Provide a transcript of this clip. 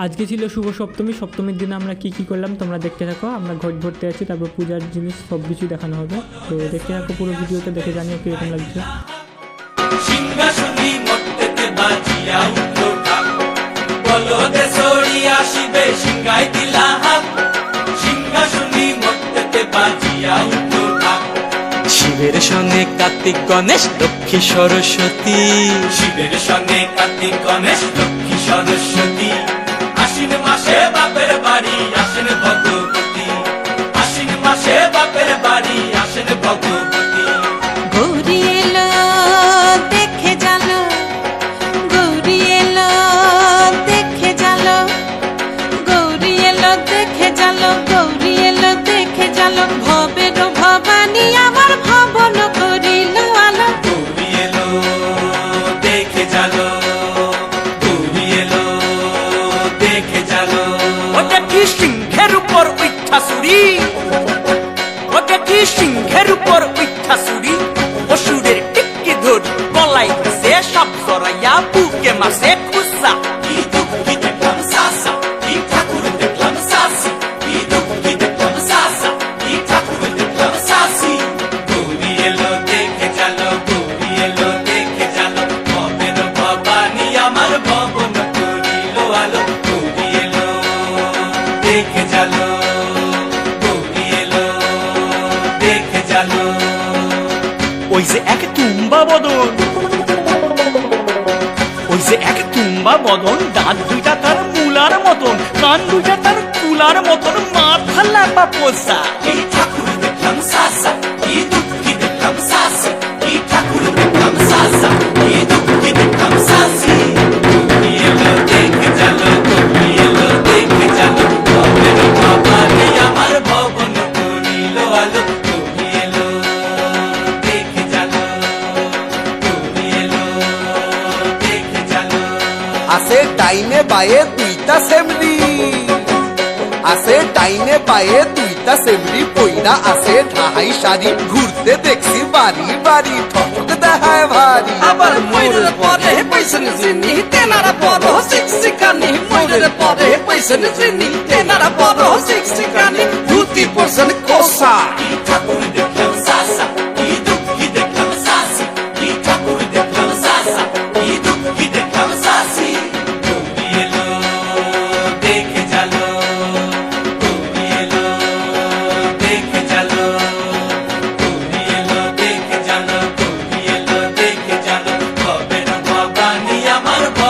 আজকে ছিল শুভ সপ্তমী সপ্তমীর দিনে আমরা কি কি করলাম তোমরা দেখতে থাকো আমরা ঘট ভরতে আছি তারপর পূজার জিনিস সব কিছু দেখানো হবে। তো দেখতে থাকো পুরো ভিডিওতে দেখে জানিও কীরকম লাগছে। শিবের সঙ্গে কার্তিক গণেশ লক্ষ্মী সরস্বতী। শিবের সঙ্গে কার্তিক গণেশ লক্ষ্মী সরস্বতী। ভগবতী গৌরী এলো দেখে জালো গৌরী এলো দেখে জালো গৌরী এলো দেখে জালো গৌরী এলো দেখে জালো ভবের ভবানী আমার ভবন করিল আলো। গৌরী এলো দেখে জালো গৌরী এলো দেখে জালো ওটা কি সিংহের উপর উঠা সুরি সে সব সরাইয়া বুকে মাসে খুসা দুঃখী জালো গৌরী এলো দেখে জালো ওই যে এক তুম্বা বদন যে এক তুম্বা বদন দাঁত দুইটা তার মুলার মতন, কান দুইটা তার কুলার মতন, মাথা লাপা পোষা। এই ঠাকুর দেখলাম সাসা আছে ডাইনে বায়ে দুইটা সেমরি। আছে ডাইনে পায়ে দুইটা সেমরি, পইরা আছে ঢাহাই শাড়ি। ঘুরতে দেখছি বাড়ি বাড়ি ঠক দেখায় ভারী। আবার ময়ূরের পরে পয়সন জিনি তেনারা বড় শিক্ষিকানি ময়ূরের পরে পয়সন জিনি তেনারা বড় কোসা আমার